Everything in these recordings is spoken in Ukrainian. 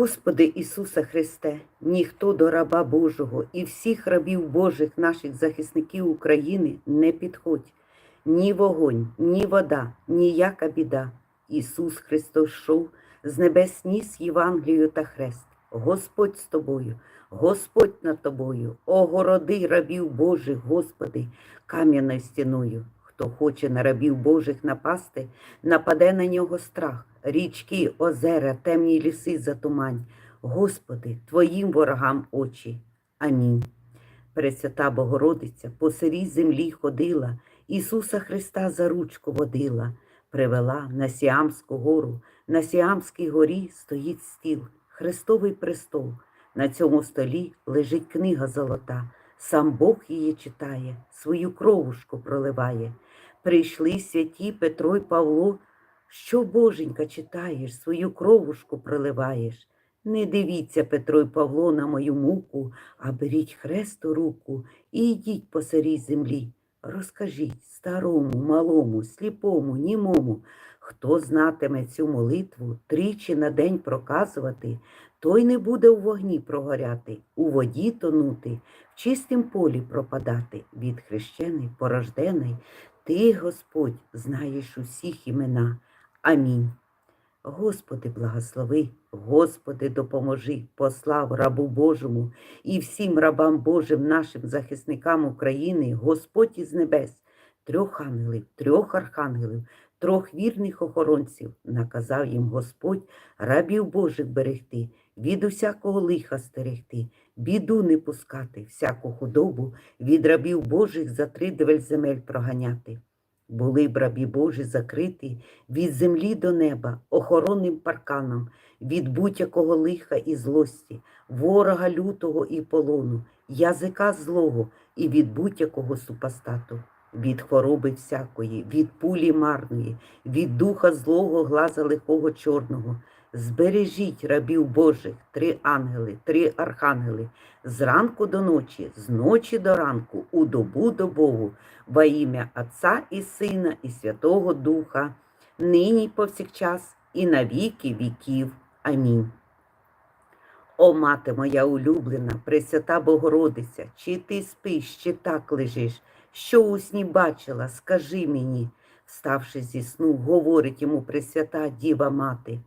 Господи Ісуса Христе, ніхто до раба Божого і всіх рабів Божих наших захисників України не підходь. Ні вогонь, ні вода, ніяка біда. Ісус Христос шов, з небес ніс Євангелію та хрест. Господь з тобою, Господь над тобою, огороди рабів Божих, Господи, кам'яною стіною. Хто хоче на рабів Божих напасти, нападе на нього страх, річки, озера, темні ліси затумань. Господи, Твоїм ворогам очі. Амінь. Пресвята Богородиця по сирій землі ходила, Ісуса Христа за ручку водила, привела на Сіамську гору, на Сіамській горі стоїть стіл, Христовий престол. На цьому столі лежить книга золота. Сам Бог її читає, свою кровушку проливає. Прийшли святі Петро й Павло. Що, боженька, читаєш, свою кровушку проливаєш? Не дивіться, Петро й Павло, на мою муку, а беріть хрест у руку і йдіть по сирій землі. Розкажіть старому, малому, сліпому, німому, хто знатиме цю молитву тричі на день проказувати, той не буде у вогні прогоряти, у воді тонути, в чистім полі пропадати, від хрещений, порождений. Ти, Господь, знаєш усіх імена. Амінь. Господи, благослови, Господи, допоможи, послав рабу Божому і всім рабам Божим, нашим захисникам України, Господь із небес, трьох ангелів, трьох архангелів, трьох вірних охоронців, наказав їм Господь рабів Божих берегти, від усякого лиха стерегти, біду не пускати, всяку худобу від рабів Божих за три девель земель проганяти. Були б рабі Божі закриті від землі до неба, охоронним парканом, від будь-якого лиха і злості, ворога лютого і полону, язика злого і від будь-якого супостату, від хвороби всякої, від пулі марної, від духа злого глаза лихого чорного. Збережіть рабів Божих, три ангели, три архангели, зранку до ночі, з ночі до ранку, у добу добову, во ім'я Отця і Сина, і Святого Духа, нині й повсякчас, і на віки віків. Амінь. О, мати моя улюблена, Пресвята Богородиця, чи ти спиш, чи так лежиш, що у сні бачила, скажи мені, вставши зі сну, говорить йому Пресвята Діва Мати.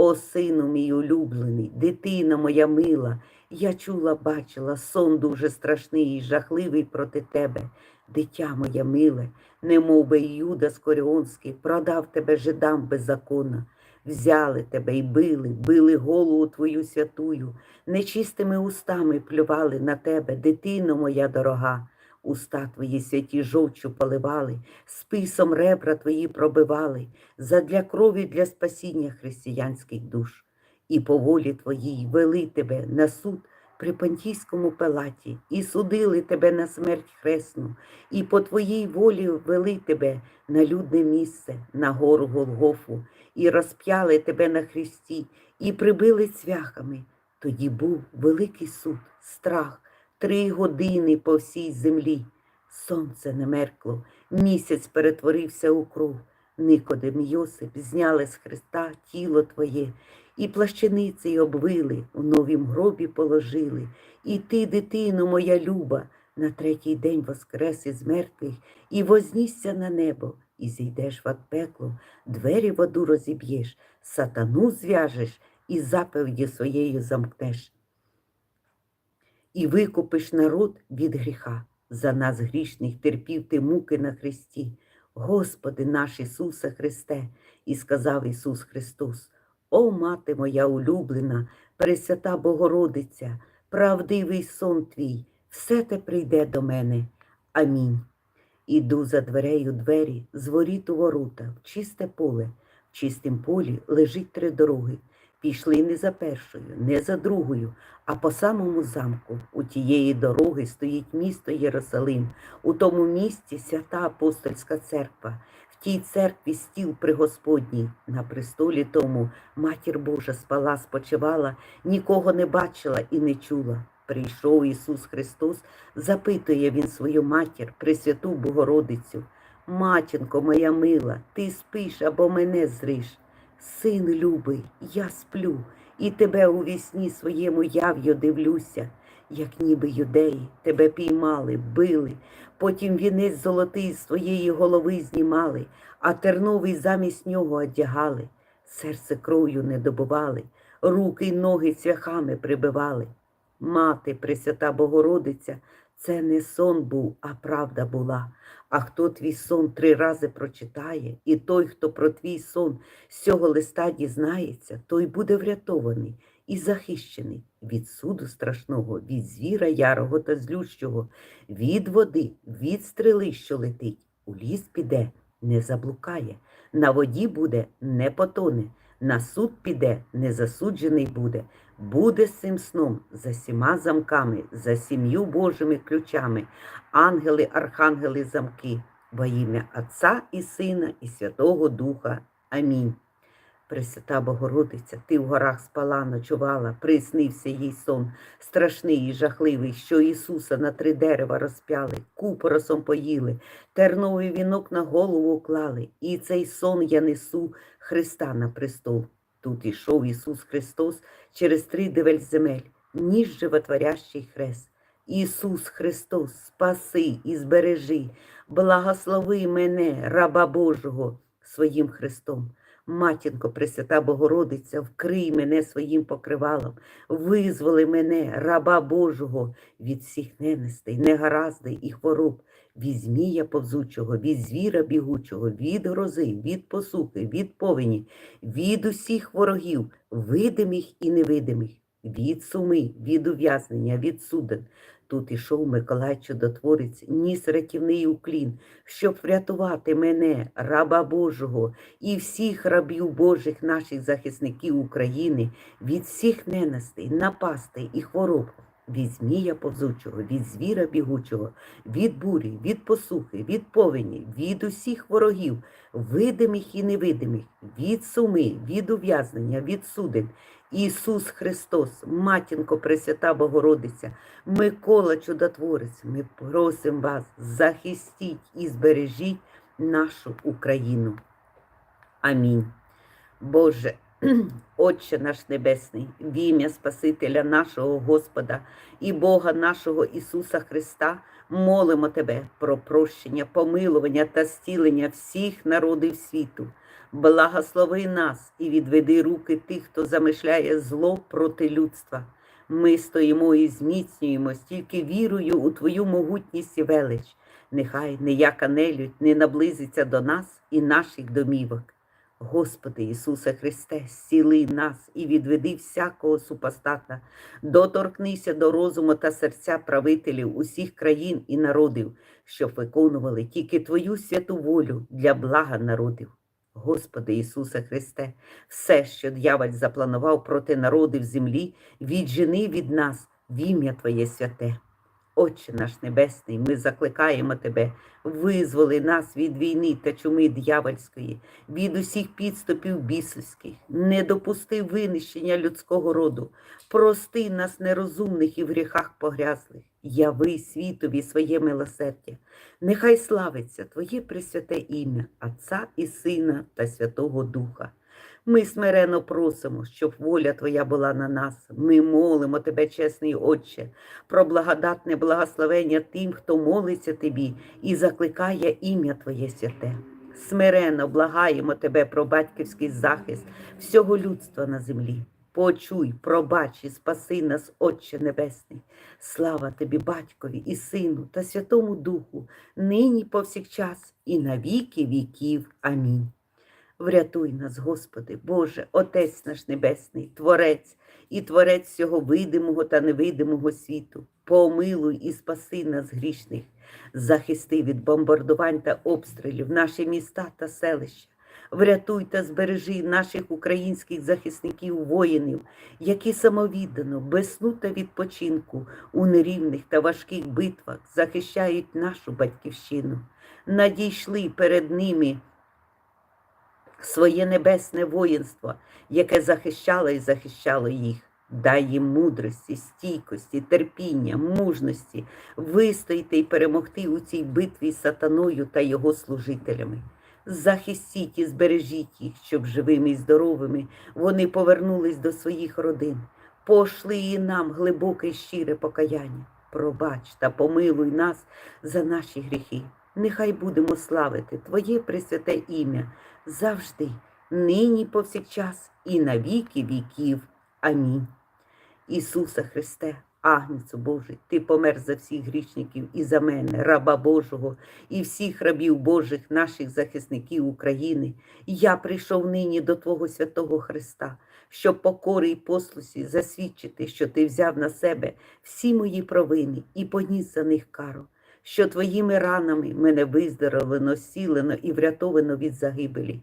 О, сину мій улюблений, дитина моя мила, я чула, бачила сон дуже страшний і жахливий проти тебе, дитя моє миле, немов би Юда Скоріонський продав тебе жидам беззаконно. Взяли тебе і били, били голову твою святую, нечистими устами плювали на тебе, дитино моя дорога. Уста твої святі жовчу поливали, списом ребра твої пробивали, задля крові для спасіння християнських душ. І по волі твоїй вели тебе на суд при Понтійському палаті, і судили тебе на смерть хресну, і по твоїй волі вели тебе на людне місце, на гору Голгофу, і розп'яли тебе на хресті, і прибили цвяхами. Тоді був великий суд, страх три години по всій землі. Сонце не меркло, місяць перетворився у кров. Никодим Йосип зняли з хреста тіло твоє, і плащаниці обвили, у новім гробі положили. І ти, дитино моя люба, на третій день воскрес із мертвих, і вознісся на небо, і зійдеш в пекло, двері воду розіб'єш, сатану зв'яжеш і заповіді своєю замкнеш і викупиш народ від гріха. За нас грішних терпів ти муки на хресті. Господи наш Ісусе Христе, і сказав Ісус Христос: О, мати моя улюблена, Пресвята Богородиця, правдивий сон твій, все те прийде до мене. Амінь. Іду за дверею двері, з воріт у ворота, в чисте поле, в чистім полі лежить три дороги. Пішли не за першою, не за другою, а по самому замку. У тієї дороги стоїть місто Єрусалим. У тому місті свята апостольська церква. В тій церкві стіл пригосподній. На престолі тому матір Божа спала, спочивала, нікого не бачила і не чула. Прийшов Ісус Христос, запитує Він свою матір, Пресвяту Богородицю. Матінко моя мила, ти спиш або мене зриш. Син любий, я сплю, і тебе у вісні своєму яв'ю дивлюся, як ніби юдеї тебе піймали, били, потім вінець золотий з твоєї голови знімали, а терновий замість нього одягали, серце кров'ю не добували, руки й ноги цвяхами прибивали. Мати, Пресвята Богородиця, це не сон був, а правда була. А хто твій сон три рази прочитає, і той, хто про твій сон з цього листа дізнається, той буде врятований і захищений від суду страшного, від звіра ярого та злющого, від води, від стріли, що летить. У ліс піде, не заблукає, на воді буде, не потоне, на суд піде, не засуджений буде. Буде з цим сном за сіма замками, за сім'ю Божими ключами, ангели, архангели, замки, во ім'я Отця і Сина, і Святого Духа. Амінь. Пресвята Богородиця, ти в горах спала, ночувала, приснився їй сон, страшний і жахливий, що Ісуса на три дерева розпяли, купоросом поїли, терновий вінок на голову уклали, і цей сон я несу Христа на престол. Тут ішов Ісус Христос через три девель земель, ніж животворящий хрест. Ісус Христос, спаси і збережи, благослови мене, раба Божого, своїм Христом. Матінко Пресвята Богородиця, вкрий мене своїм покривалом, визволи мене, раба Божого, від всіх ненестей, негараздей і хвороб, від змія повзучого, від звіра бігучого, від грози, від посухи, від повені, від усіх ворогів, видимих і невидимих, від суми, від ув'язнення, від суден. Тут ішов Миколай Чудотворець, ніс рятівний уклін, щоб врятувати мене, раба Божого, і всіх рабів Божих наших захисників України від всіх ненастей, напастей і хвороб, від змія повзучого, від звіра бігучого, від бурі, від посухи, від повені, від усіх ворогів, видимих і невидимих, від суми, від ув'язнення, від суден. Ісус Христос, Матінко Пресвята Богородиця, Микола Чудотворець, ми просимо вас, захистіть і збережіть нашу Україну. Амінь. Боже, Отче наш Небесний, в ім'я Спасителя нашого Господа і Бога нашого Ісуса Христа, молимо Тебе про прощення, помилування та зцілення всіх народів світу. Благослови нас і відведи руки тих, хто замишляє зло проти людства. Ми стоїмо і зміцнюємось тільки вірою у Твою могутність і велич. Нехай ніяка нелюдь не наблизиться до нас і наших домівок. Господи Ісусе Христе, зціли нас і відведи всякого супостата, доторкнися до розуму та серця правителів усіх країн і народів, щоб виконували тільки Твою святу волю для блага народів. Господи Ісусе Христе, все, що дьяволь запланував проти народів землі, віджени від нас в ім'я Твоє святе. Отче наш Небесний, ми закликаємо Тебе, визволи нас від війни та чуми дьявольської, від усіх підступів бісовських, не допусти винищення людського роду, прости нас нерозумних і в гріхах погрязлих, яви світові своє милосердя. Нехай славиться Твоє пресвяте ім'я, Отця і Сина та Святого Духа. Ми смирено просимо, щоб воля Твоя була на нас. Ми молимо Тебе, чесний Отче, про благодатне благословення тим, хто молиться Тобі і закликає ім'я Твоє святе. Смирено благаємо Тебе про батьківський захист всього людства на землі. Почуй, пробач і спаси нас, Отче Небесний. Слава Тобі, Батькові і Сину та Святому Духу, нині повсякчас і на віки віків. Амінь. Врятуй нас, Господи, Боже, Отець наш Небесний, Творець і Творець всього видимого та невидимого світу. Помилуй і спаси нас грішних, захисти від бомбардувань та обстрілів наші міста та селища. Врятуй та збережи наших українських захисників, воїнів, які самовіддано, без сну та відпочинку у нерівних та важких битвах захищають нашу батьківщину. Надійшли перед ними своє небесне воїнство, яке захищало і захищало їх. Дай їм мудрості, стійкості, терпіння, мужності вистояти і перемогти у цій битві з сатаною та його служителями. Захистіть і збережіть їх, щоб живими і здоровими вони повернулись до своїх родин. Пошли і нам глибоке й щире покаяння. Пробач та помилуй нас за наші гріхи. Нехай будемо славити Твоє пресвяте ім'я завжди, нині повсякчас і на віки віків. Амінь. Ісуса Христе, Агнецю Божий, Ти помер за всіх грішників і за мене, раба Божого, і всіх рабів Божих, наших захисників України. Я прийшов нині до Твого святого Христа, щоб покори і послусі засвідчити, що Ти взяв на себе всі мої провини і поніс за них кару, що Твоїми ранами мене виздоровлено, зцілено і врятовано від загибелі.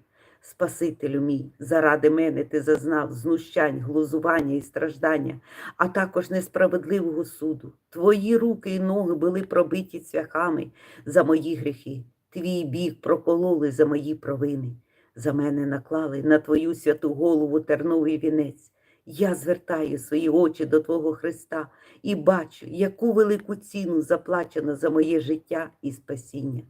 Спасителю мій, заради мене ти зазнав знущань, глузування і страждання, а також несправедливого суду. Твої руки і ноги були пробиті цвяхами за мої гріхи. Твій бік прокололи за мої провини. За мене наклали на твою святу голову терновий вінець. Я звертаю свої очі до Твого Христа і бачу, яку велику ціну заплачено за моє життя і спасіння.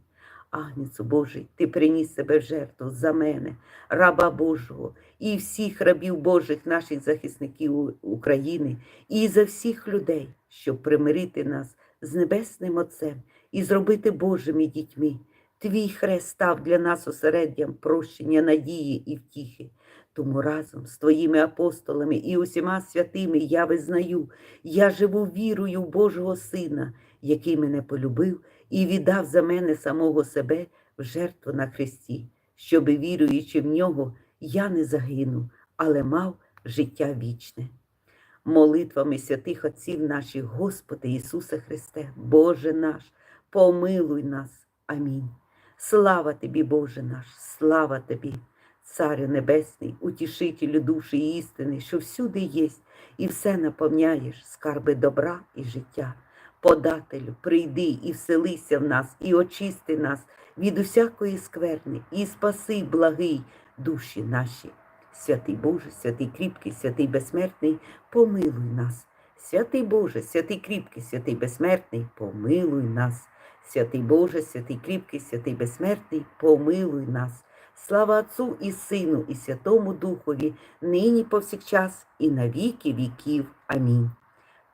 Агнецю Божий, ти приніс себе в жертву за мене, раба Божого, і всіх рабів Божих, наших захисників України, і за всіх людей, щоб примирити нас з Небесним Отцем і зробити Божими дітьми. Твій хрест став для нас осереддям прощення, надії і втіхи. Тому разом з твоїми апостолами і усіма святими я визнаю, я живу вірою в Божого Сина, який мене полюбив і віддав за мене самого себе в жертву на хресті, щоби, віруючи в нього, я не загинув, але мав життя вічне. Молитвами святих Отців наших, Господи Ісусе Христе, Боже наш, помилуй нас. Амінь. Слава Тобі, Боже наш, слава Тобі, Царю Небесний, утішителю душі істини, що всюди єсть і все наповняєш, скарби добра і життя. Подателю, прийди і вселися в нас, і очисти нас від усякої скверни, і спаси, благий, душі наші. Святий Боже, святий кріпкий, святий безсмертний, помилуй нас. Святий Боже, святий кріпкий, святий безсмертний, помилуй нас. Святий Боже, святий кріпкий, святий безсмертний, помилуй нас. Слава Отцу і Сину, і Святому Духові, нині повсякчас, і на віки віків. Амінь.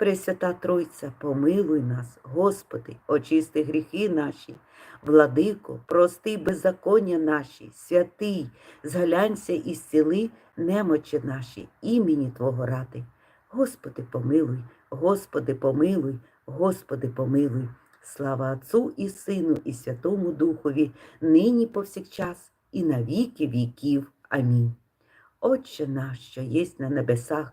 Пресвята Тройця, помилуй нас, Господи, очисти гріхи наші, владико, прости беззаконня наші, святий, зглянься і зціли немочі наші, імені Твого ради. Господи, помилуй, Господи, помилуй, Господи, помилуй. Слава Отцу і Сину, і Святому Духові, нині повсякчас, і на віки віків. Амінь. Отче наш, що єсть на небесах,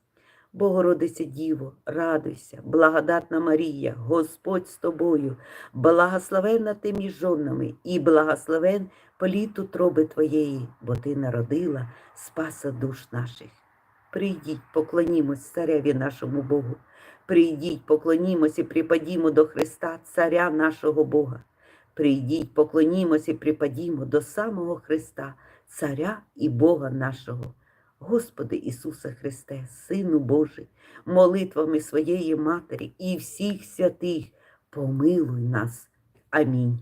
Богородиця Діво, радуйся, благодатна Марія, Господь з тобою, благословенна ти між жонами, і благословен політ утроби Твоєї, бо Ти народила спаса душ наших. Прийдіть, поклонімось цареві нашому Богу. Прийдіть, поклонімось і припадімо до Христа, Царя нашого Бога. Прийдіть, поклонімось і припадімо до самого Христа, Царя і Бога нашого. Господи Ісусе Христе, Сину Божий, молитвами своєї Матері і всіх святих, помилуй нас. Амінь.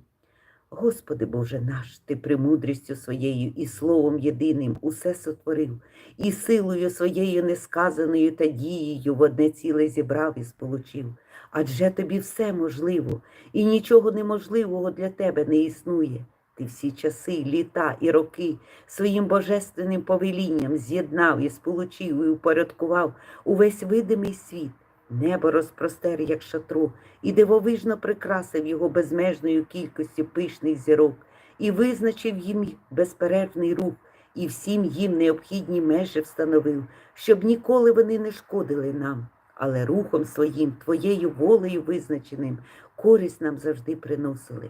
Господи Боже наш, Ти премудрістю своєю і Словом єдиним усе сотворив, і силою своєю несказаною та дією в одне ціле зібрав і сполучив. Адже тобі все можливо, і нічого неможливого для тебе не існує. Ти всі часи, літа і роки своїм божественним повелінням з'єднав і сполучив і упорядкував увесь видимий світ. Небо розпростер, як шатро, і дивовижно прикрасив його безмежною кількістю пишних зірок, і визначив їм безперервний рух, і всім їм необхідні межі встановив, щоб ніколи вони не шкодили нам, але рухом своїм, твоєю волею визначеним, користь нам завжди приносили.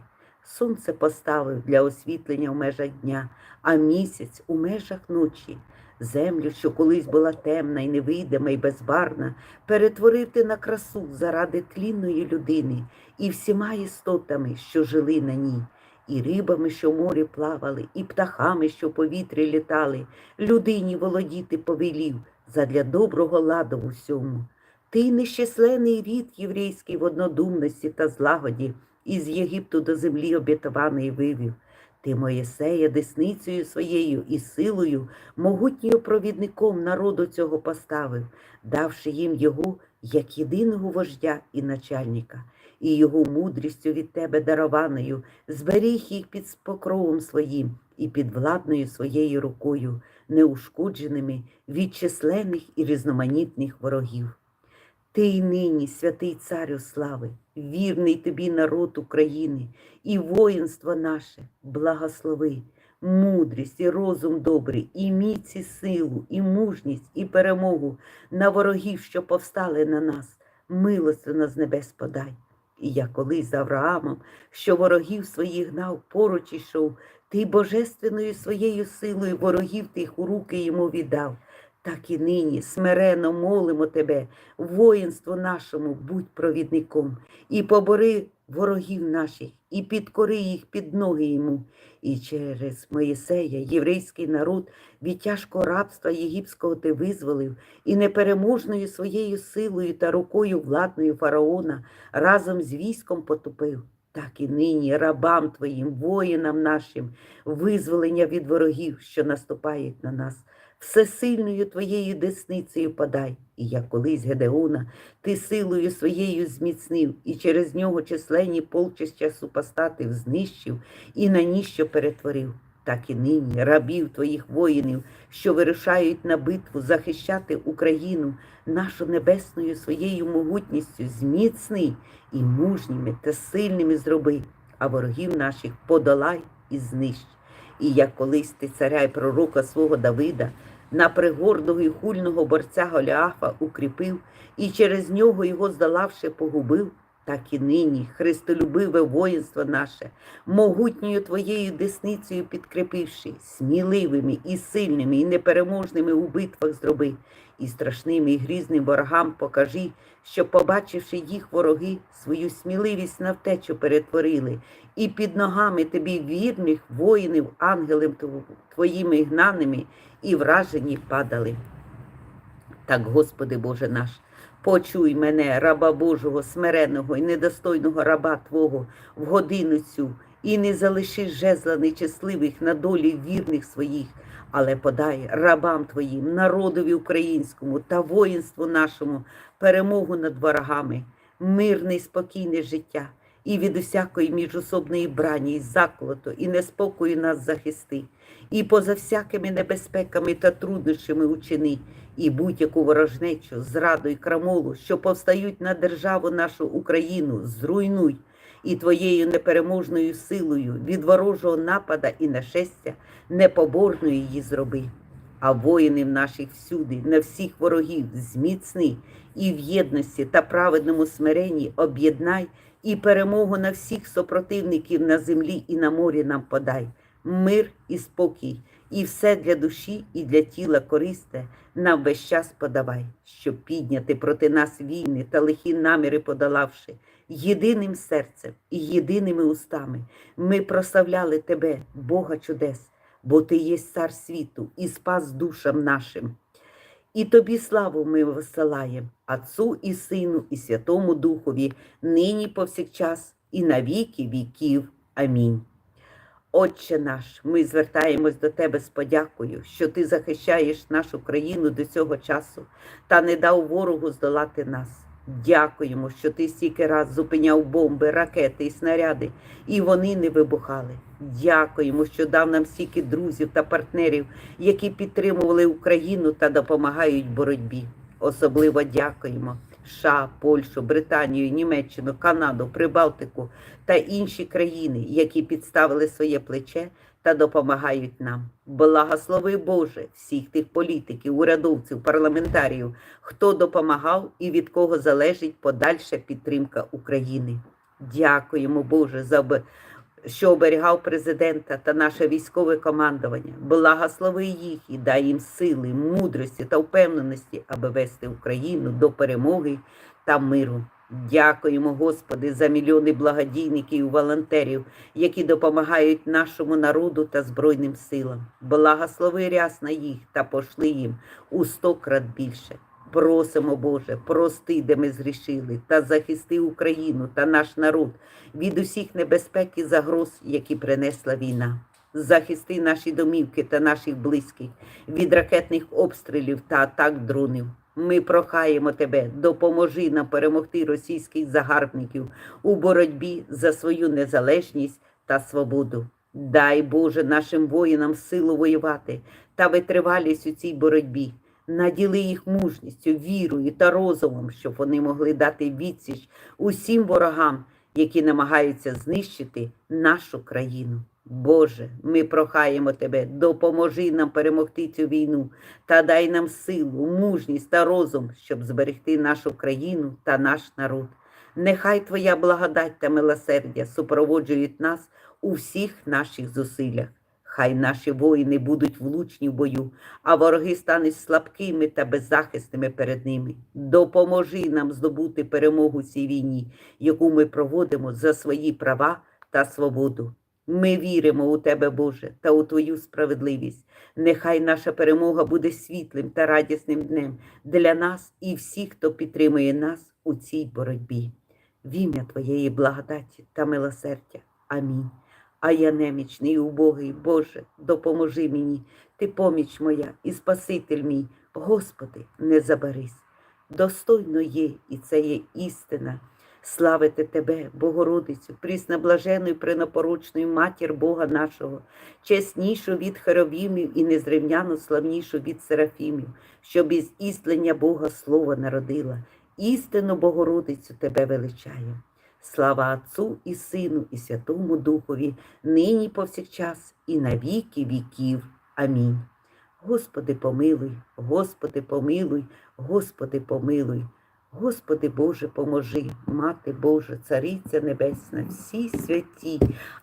Сонце поставив для освітлення в межах дня, а місяць у межах ночі. Землю, що колись була темна і невидима і безбарна, перетворив ти на красу заради тлінної людини і всіма істотами, що жили на ній, і рибами, що в морі плавали, і птахами, що в повітрі літали, людині володіти повелів задля доброго ладу в усьому. Ти нещисленний рід єврейський в однодумності та злагоді, із Єгипту до землі обітованої вивів. Ти Моєсея десницею своєю і силою, могутньою провідником народу цього поставив, давши їм його як єдиного вождя і начальника, і його мудрістю від тебе дарованою, зберіг їх під покровом своїм і під владною своєю рукою, неушкодженими від численних і різноманітних ворогів. Ти й нині, святий царю слави, вірний тобі народ України і воїнство наше, благослови, мудрість і розум добрий, і міць і силу, і мужність, і перемогу на ворогів, що повстали на нас, милостивно з небес подай. І я колись з Авраамом, що ворогів своїх гнав, поруч ішов, ти божественною своєю силою ворогів тих у руки йому віддав. Так і нині смирено молимо тебе, воїнству нашому будь провідником, і побори ворогів наших, і підкори їх під ноги йому. І через Моїсея, єврейський народ, від тяжкого рабства єгипського ти визволив, і непереможною своєю силою та рукою владною фараона разом з військом потопив. Так і нині рабам твоїм, воїнам нашим, визволення від ворогів, що наступають на нас всесильною твоєю десницею подай, і як колись Гедеона, ти силою своєю зміцнив, і через нього численні полчища супостатів знищив і на ніщо перетворив. Так і нині рабів твоїх воїнів, що вирушають на битву захищати Україну, нашу небесною своєю могутністю, зміцни і мужніми та сильними зроби, а ворогів наших подолай і знищ. І як колись ти царя й пророка свого Давида на пригорного і хульного борця Голіафа укріпив, і через нього його здолавши погубив, так і нині христолюбиве воїнство наше, могутньою твоєю десницею підкріпивши, сміливими і сильними, і непереможними у битвах зроби, і страшним і грізним ворогам покажи, що, побачивши їх вороги, свою сміливість на втечу перетворили, і під ногами тобі вірних воїнів, ангелем твоїми гнаними, і вражені падали. Так, Господи Боже наш, почуй мене, раба Божого, смиреного і недостойного раба Твого, в годину цю, і не залиши жезла нечесливих на долі вірних своїх, але подай рабам Твоїм, народові українському та воїнству нашому перемогу над ворогами, мирне і спокійне життя. І від усякої міжособної брані, і заколоту, і неспокою нас захисти і поза всякими небезпеками та труднощами учини, і будь-яку ворожнечу, зраду і крамолу, що повстають на державу нашу Україну, зруйнуй. І твоєю непереможною силою від ворожого напада і нашестя непоборною її зроби. А воїнів наших всюди, на всіх ворогів, зміцни і в єдності та праведному смиренні об'єднай і перемогу на всіх супротивників на землі і на морі нам подай. Мир і спокій, і все для душі і для тіла користе нам весь час подавай, щоб підняти проти нас війни та лихі наміри подолавши, єдиним серцем і єдиними устами ми прославляли Тебе, Бога чудес, бо Ти є цар світу і спас душам нашим. І тобі славу ми висилаємо, Отцу і Сину, і Святому Духові, нині повсякчас, і на віки віків. Амінь. Отче наш, ми звертаємось до Тебе з подякою, що Ти захищаєш нашу країну до цього часу та не дав ворогу здолати нас. Дякуємо, що ти стільки раз зупиняв бомби, ракети і снаряди, і вони не вибухали. Дякуємо, що дав нам стільки друзів та партнерів, які підтримували Україну та допомагають боротьбі. Особливо дякуємо. США, Польщу, Британію, Німеччину, Канаду, Прибалтику та інші країни, які підставили своє плече та допомагають нам. Благослови Боже всіх тих політиків, урядовців, парламентарів, хто допомагав і від кого залежить подальша підтримка України. Дякуємо, Боже, за що оберігав президента та наше військове командування. Благослови їх і дай їм сили, мудрості та впевненості, аби вести Україну до перемоги та миру. Дякуємо, Господи, за мільйони благодійників і волонтерів, які допомагають нашому народу та Збройним силам. Благослови рясно їх та пошли їм у сто крат більше. Просимо, Боже, прости, де ми згрішили, та захисти Україну та наш народ від усіх небезпек і загроз, які принесла війна. Захисти наші домівки та наших близьких від ракетних обстрілів та атак дронів. Ми прохаємо тебе, допоможи нам перемогти російських загарбників у боротьбі за свою незалежність та свободу. Дай Боже нашим воїнам силу воювати та витривалість у цій боротьбі. Наділи їх мужністю, вірою та розумом, щоб вони могли дати відсіч усім ворогам, які намагаються знищити нашу країну. Боже, ми прохаємо Тебе, допоможи нам перемогти цю війну та дай нам силу, мужність та розум, щоб зберегти нашу країну та наш народ. Нехай Твоя благодать та милосердя супроводжують нас у всіх наших зусиллях. Хай наші воїни будуть влучні в бою, а вороги стануть слабкими та беззахисними перед ними. Допоможи нам здобути перемогу цій війні, яку ми проводимо за свої права та свободу. Ми віримо у Тебе, Боже, та у Твою справедливість. Нехай наша перемога буде світлим та радісним днем для нас і всіх, хто підтримує нас у цій боротьбі. В ім'я Твоєї благодаті та милосердя. Амінь. А я немічний убогий, Боже, допоможи мені, Ти поміч моя і Спаситель мій, Господи, не забарись. Достойно є, і це є істина. Славити Тебе, Богородицю, прісноблажену і пренопорочну матір Бога нашого, чеснішу від херовімів і незрівняно славнішу від серафімів, що без істлення Бога Слово народила. Істину Богородицю Тебе величає. Слава Отцу і Сину, і Святому Духові, нині повсякчас, і на віки віків. Амінь. Господи, помилуй, Господи, помилуй, Господи, помилуй. Господи Боже, поможи, Мати Божа, Цариця Небесна, всі святі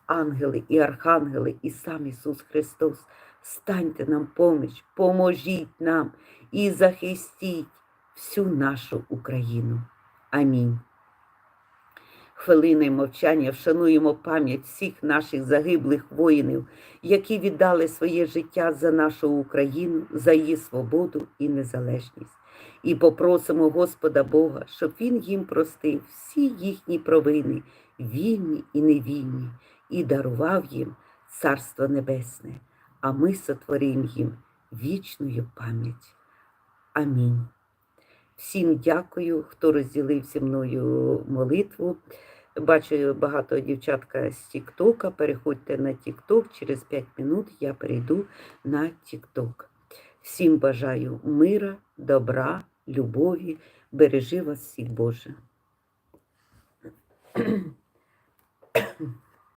ангели і архангели, і сам Ісус Христос, станьте нам поміч, поможіть нам і захистіть всю нашу Україну. Амінь. Хвилиною мовчання вшануємо пам'ять всіх наших загиблих воїнів, які віддали своє життя за нашу Україну, за її свободу і незалежність. І попросимо Господа Бога, щоб Він їм простив всі їхні провини, вільні і невільні, і дарував їм Царство Небесне, а ми сотворимо їм вічною пам'ять. Амінь. Всім дякую, хто розділив зі мною молитву. Бачу багато дівчатка з Тіктока. Переходьте на Тікток. Через 5 минут я перейду на Тікток. Всім бажаю мира, добра, любові. Бережи вас всіх, Боже.